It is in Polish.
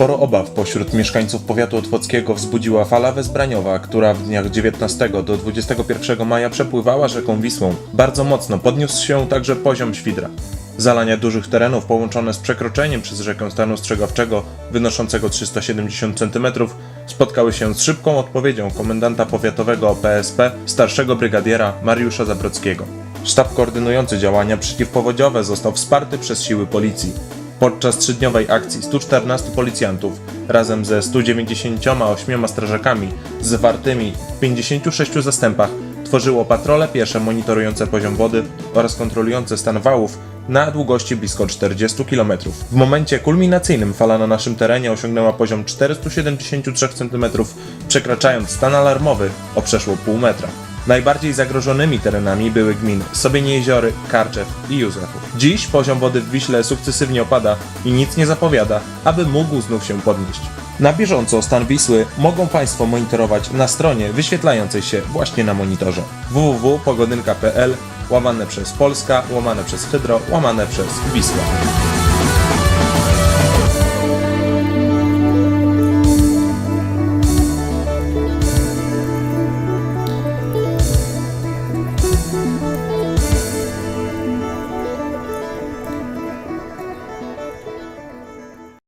Sporo obaw pośród mieszkańców powiatu otwockiego wzbudziła fala wezbraniowa, która w dniach 19 do 21 maja przepływała rzeką Wisłą. Bardzo mocno podniósł się także poziom Świdra. Zalania dużych terenów połączone z przekroczeniem przez rzekę stanu strzegawczego wynoszącego 370 cm spotkały się z szybką odpowiedzią komendanta powiatowego PSP starszego brygadiera Mariusza Zabrockiego. Sztab koordynujący działania przeciwpowodziowe został wsparty przez siły policji. Podczas trzydniowej akcji 114 policjantów razem ze 198 strażakami zwartymi w 56 zastępach tworzyło patrole piesze monitorujące poziom wody oraz kontrolujące stan wałów na długości blisko 40 km. W momencie kulminacyjnym fala na naszym terenie osiągnęła poziom 473 cm, przekraczając stan alarmowy o przeszło pół metra. Najbardziej zagrożonymi terenami były gminy Sobienie Jeziory, Karczew i Józefów. Dziś poziom wody w Wiśle sukcesywnie opada i nic nie zapowiada, aby mógł znów się podnieść. Na bieżąco stan Wisły mogą Państwo monitorować na stronie wyświetlającej się właśnie na monitorze www.pogodynka.pl łamane przez Polska, łamane przez Hydro, łamane przez Wisła.